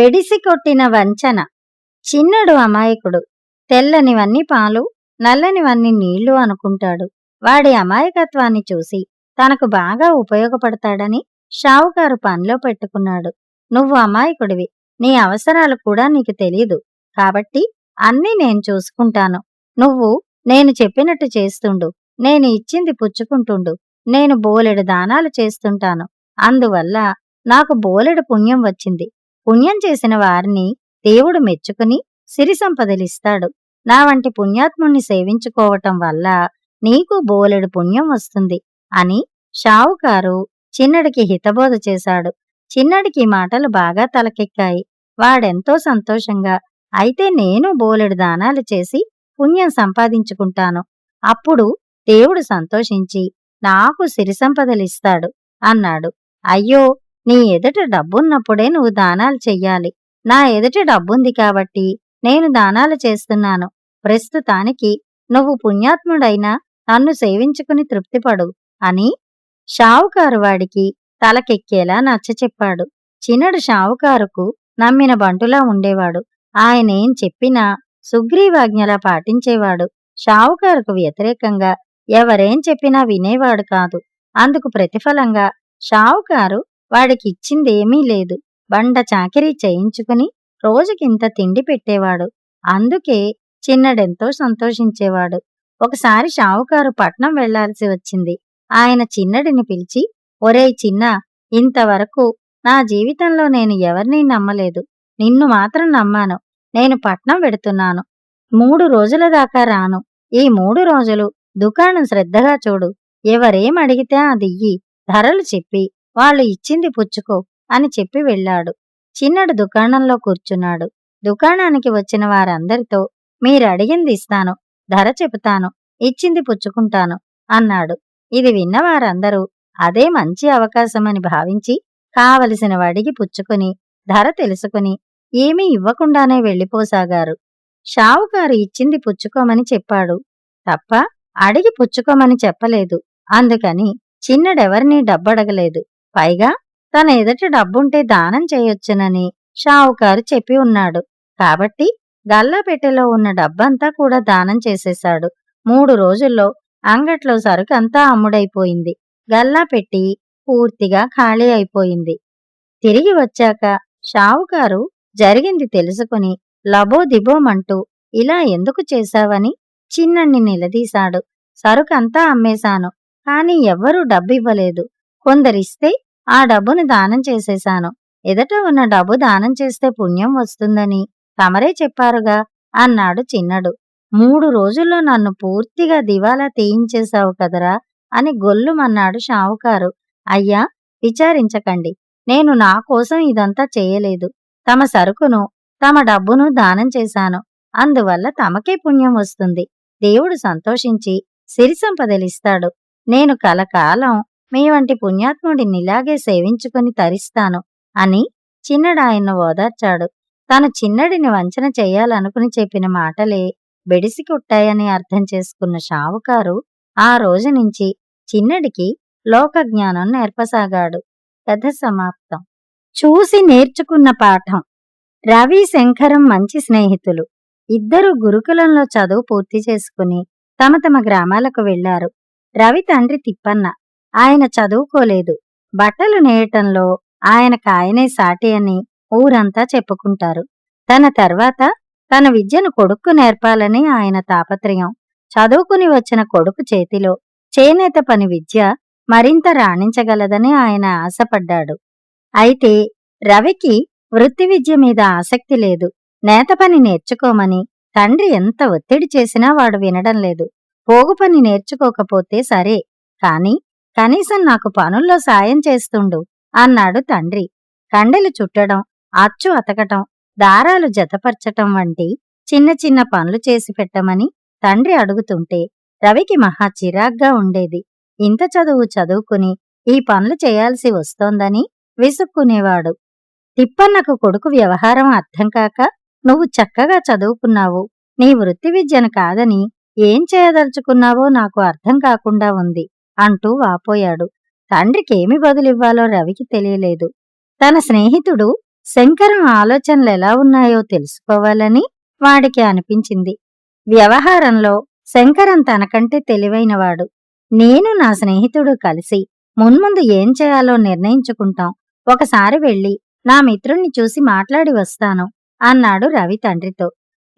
బెడిసి కొట్టిన వంచన. చిన్నడు అమాయకుడు. తెల్లనివన్నీ పాలు నల్లనివన్నీ నీళ్ళు అనుకుంటాడు. వాడి అమాయకత్వాన్ని చూసి తనకు బాగా ఉపయోగపడతాడని షావుకారు పనిలో పెట్టుకున్నాడు. నువ్వు అమాయకుడివి. నీ అవసరాలు కూడా నీకు తెలీదు. కాబట్టి అన్నీ నేను చూసుకుంటాను. నువ్వు నేను చెప్పినట్టు చేస్తుండు. నేను ఇచ్చింది పుచ్చుకుంటుండు. నేను బోలెడు దానాలు చేస్తుంటాను. అందువల్ల నాకు బోలెడు పుణ్యం వచ్చింది. పుణ్యం చేసిన వారిని దేవుడు మెచ్చుకుని సిరి సంపదలిస్తాడు. నా వంటి పుణ్యాత్ముణ్ణి సేవించుకోవటం వల్ల నీకు బోలెడు పుణ్యం వస్తుంది అని షావుకారు చిన్నడికి హితబోధ చేశాడు. చిన్నడికి మాటలు బాగా తలకెక్కాయి. వాడెంతో సంతోషంగా అయితే నేను బోలెడు దానాలు చేసి పుణ్యం సంపాదించుకుంటాను. అప్పుడు దేవుడు సంతోషించి నాకు సిరి సంపదలిస్తాడు అన్నాడు. అయ్యో నీ ఎదుట డబ్బున్నప్పుడే నువ్వు దానాలు చెయ్యాలి. నా ఎదుట డబ్బుంది కాబట్టి నేను దానాలు చేస్తున్నాను. ప్రస్తుతానికి నువ్వు పుణ్యాత్ముడైనా నన్ను సేవించుకుని తృప్తిపడు అని షావుకారు వాడికి తలకెక్కేలా నచ్చచెప్పాడు చిన్నడు షావుకారుకు నమ్మిన బంటులా ఉండేవాడు. ఆయనేం చెప్పినా సుగ్రీవాజ్ఞలా పాటించేవాడు. షావుకారుకు వ్యతిరేకంగా ఎవరేం చెప్పినా వినేవాడు కాదు. అందుకు ప్రతిఫలంగా షావుకారు వాడికి ఇచ్చిందేమీ లేదు. బండ చాకిరీ చేయించుకుని రోజుకింత తిండి పెట్టేవాడు. అందుకే చిన్నడెంతో సంతోషించేవాడు. ఒకసారి షావుకారు పట్నం వెళ్ళాల్సి వచ్చింది. ఆయన చిన్నడిని పిలిచి ఒరేయ్ చిన్న ఇంతవరకు నా జీవితంలో నేను ఎవరినీ నమ్మలేదు. నిన్ను మాత్రం నమ్మాను. నేను పట్నం వెడుతున్నాను. మూడు రోజుల దాకా రాను. ఈ మూడు రోజులు దుకాణం శ్రద్ధగా చూడు. ఎవరేం అడిగితే అది ఇయ్యి. ధరలు చెప్పి వాళ్ళు ఇచ్చింది పుచ్చుకో అని చెప్పి వెళ్ళాడు. చిన్నడు దుకాణంలో కూర్చున్నాడు. దుకాణానికి వచ్చిన వారందరితో మీరు అడిగింది ఇస్తాను ధర చెబుతాను ఇచ్చింది పుచ్చుకుంటాను అన్నాడు. ఇది విన్న వారందరూ అదే మంచి అవకాశమని భావించి కావలసిన వాడికి పుచ్చుకుని ధర తెలుసుకుని ఏమీ ఇవ్వకుండానే వెళ్ళిపోసాగారు. షావుకారు ఇచ్చింది పుచ్చుకోమని చెప్పాడు. తప్ప అడిగి పుచ్చుకోమని చెప్పలేదు. అందుకని చిన్నడెవరినీ డబ్బడగలేదు. పైగా తన ఎదుట డబ్బుంటే దానం చేయొచ్చునని షావుకారు చెప్పి ఉన్నాడు. కాబట్టి గల్లాపెట్టెలో ఉన్న డబ్బంతా కూడా దానం చేసేశాడు. మూడు రోజుల్లో అంగట్లో సరుకంతా అమ్ముడైపోయింది. గల్లా పెట్టి పూర్తిగా ఖాళీ అయిపోయింది. తిరిగి వచ్చాక షావుకారు జరిగింది తెలుసుకుని లబోదిబోమంటూ ఇలా ఎందుకు చేశావని? చిన్నన్ని నిలదీశాడు. సరుకంతా అమ్మేశాను కాని ఎవ్వరూ డబ్బివ్వలేదు. కొందరిస్తే ఆ డబ్బును దానం చేసేశాను. ఎదట ఉన్న డబ్బు దానం చేస్తే పుణ్యం వస్తుందని తమరే చెప్పారుగా అన్నాడు చిన్నడు. మూడు రోజుల్లో నన్ను పూర్తిగా దివాలా తీయించేశావు కదరా అని గొల్లుమన్నాడు షావుకారు. అయ్యా విచారించకండి. నేను నా కోసం ఇదంతా చేయలేదు. తమ సరుకును తమ డబ్బును దానం చేశాను. అందువల్ల తమకే పుణ్యం వస్తుంది. దేవుడు సంతోషించి సిరి సంపదలిస్తాడు. నేను కలకాలం మీ వంటి పుణ్యాత్ముడిని ఇలాగే సేవించుకుని తరిస్తాను అని చిన్నడాయన్ను ఓదార్చాడు. తాను చిన్నడిని వంచన చెయ్యాలనుకుని చెప్పిన మాటలే బెడిసి కొట్టాయని అర్థం చేసుకున్న షావుకారు ఆ రోజు నుంచి చిన్నడికి లోకజ్ఞానం నేర్పసాగాడు. కథ సమాప్తం. చూసి నేర్చుకున్న పాఠం. రవి శంకరం మంచి స్నేహితులు. ఇద్దరు గురుకులంలో చదువు పూర్తి చేసుకుని తమ తమ గ్రామాలకు వెళ్ళారు. రవి తండ్రి తిప్పన్న. ఆయన చదువుకోలేదు. బట్టలు నేయటంలో ఆయన కాయనే సాటి అని ఊరంతా చెప్పుకుంటారు. తన తర్వాత తన విద్యను కొడుక్కు నేర్పాలని ఆయన తాపత్రయం. చదువుకుని వచ్చిన కొడుకు చేతిలో చేనేత పని విద్య మరింత రాణించగలదని ఆయన ఆశపడ్డాడు. అయితే రవికి వృత్తి విద్య మీద ఆసక్తి లేదు. నేత పని నేర్చుకోమని తండ్రి ఎంత ఒత్తిడి చేసినా వాడు వినడం లేదు. పోగు పని నేర్చుకోకపోతే సరే కాని కనీసం నాకు పనుల్లో సాయం చేస్తుండు అన్నాడు తండ్రి. కండెలు చుట్టడం అచ్చు అతకటం దారాలు జతపరచటం వంటి చిన్న చిన్న పనులు చేసి పెట్టమని తండ్రి అడుగుతుంటే రవికి మహా చిరాగ్గా ఉండేది. ఇంత చదువు చదువుకుని ఈ పనులు చేయాల్సి వస్తోందని విసుక్కునేవాడు. తిప్పన్నకు కొడుకు వ్యవహారం అర్థం కాక నువ్వు చక్కగా చదువుకున్నావు నీ వృత్తి విద్యను కాదని ఏం చేయదలుచుకున్నావో నాకు అర్థం కాకుండా ఉంది. అంటూ వాపోయాడు. తండ్రికేమి బదులివ్వాలో రవికి తెలియలేదు. తన స్నేహితుడు శంకరం ఆలోచనలు ఎలా ఉన్నాయో తెలుసుకోవాలని వాడికి అనిపించింది. వ్యవహారంలో శంకరం తనకంటే తెలివైనవాడు. నేను నా స్నేహితుడు కలిసి మున్ముందు ఏం చేయాలో నిర్ణయించుకుంటాం. ఒకసారి వెళ్ళి నా మిత్రుణ్ణి చూసి మాట్లాడి వస్తాను అన్నాడు రవి తండ్రితో.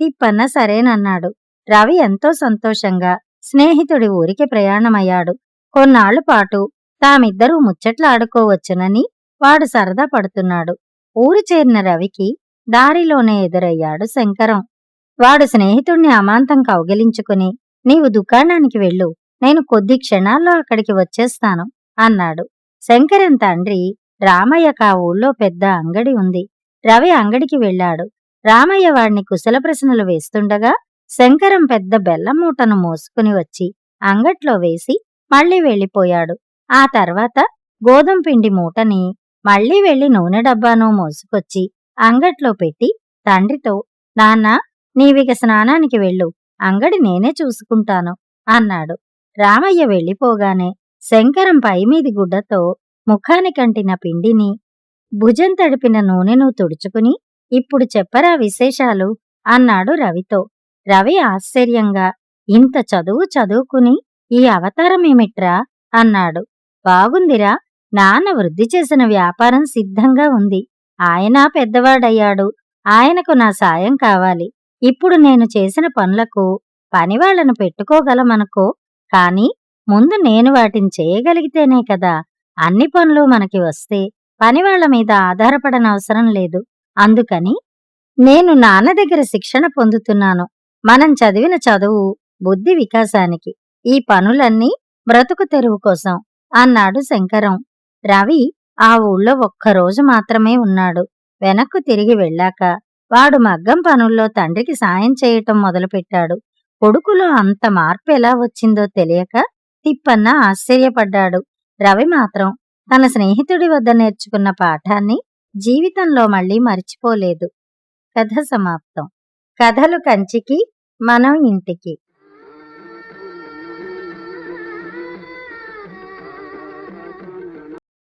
తిప్పన్న సరేనన్నాడు. రవి ఎంతో సంతోషంగా స్నేహితుడి ఊరికి ప్రయాణమయ్యాడు. కొన్నాళ్ళ పాటు తామిద్దరూ ముచ్చట్లాడుకోవచ్చునని వాడు సరదా పడుతున్నాడు. ఊరు చేరిన రవికి దారిలోనే ఎదురయ్యాడు శంకరం. వాడు స్నేహితుణ్ణి అమాంతం కౌగిలించుకుని నీవు దుకాణానికి వెళ్ళు నేను కొద్ది క్షణాల్లో అక్కడికి వచ్చేస్తాను అన్నాడు. శంకరం తండ్రి రామయ్యకు ఆ ఊళ్ళో పెద్ద అంగడి ఉంది. రవి అంగడికి వెళ్ళాడు. రామయ్య వాడిని కుశల ప్రశ్నలు వేస్తుండగా శంకరం పెద్ద బెల్లమూటను మోసుకుని వచ్చి అంగట్లో వేసి మళ్ళీ వెళ్ళిపోయాడు. ఆ తర్వాత గోధుమ పిండి మూటని మళ్ళీ వెళ్ళి నూనె డబ్బాను మోసుకొచ్చి అంగట్లో పెట్టి తండ్రితో నాన్నా నీవిక స్నానానికి వెళ్ళు. అంగడి నేనే చూసుకుంటాను అన్నాడు. రామయ్య వెళ్ళిపోగానే శంకరం పైమీది గుడ్డతో ముఖానికంటిన పిండిని భుజం తడిపిన నూనెను తుడుచుకుని ఇప్పుడు చెప్పరా విశేషాలు అన్నాడు రవితో. రవి ఆశ్చర్యంగా ఇంత చదువు చదువుకుని ఈ అవతారమేమిట్రా అన్నాడు. బాగుందిరా. నాన్న వృద్ధి చేసిన వ్యాపారం సిద్ధంగా ఉంది. ఆయన పెద్దవాడయ్యాడు. ఆయనకు నా సాయం కావాలి. ఇప్పుడు నేను చేసిన పనులకు పనివాళ్ళను పెట్టుకోగలమనుకో కాని ముందు నేను వాటిని చేయగలిగితేనే కదా. అన్ని పనులు మనకి వస్తే పనివాళ్ళ మీద ఆధారపడనవసరం లేదు. అందుకని నేను నాన్న దగ్గర శిక్షణ పొందుతున్నాను. మనం చదివిన చదువు బుద్ధి వికాసానికి. ఈ పనులన్నీ బ్రతుకు తెరువు కోసం అన్నాడు శంకరం. రవి ఆ ఊళ్ళో ఒక్కరోజు మాత్రమే ఉన్నాడు. వెనక్కు తిరిగి వెళ్ళాక వాడు మగ్గం పనుల్లో తండ్రికి సాయం చేయటం మొదలుపెట్టాడు. కొడుకులో అంత మార్పు ఎలా వచ్చిందో తెలియక తిప్పన్న ఆశ్చర్యపడ్డాడు. రవి మాత్రం తన స్నేహితుడి వద్ద నేర్చుకున్న పాఠాన్ని జీవితంలో మళ్ళీ మరిచిపోలేదు. కథ సమాప్తం. కథలు కంచికి మనం ఇంటికి.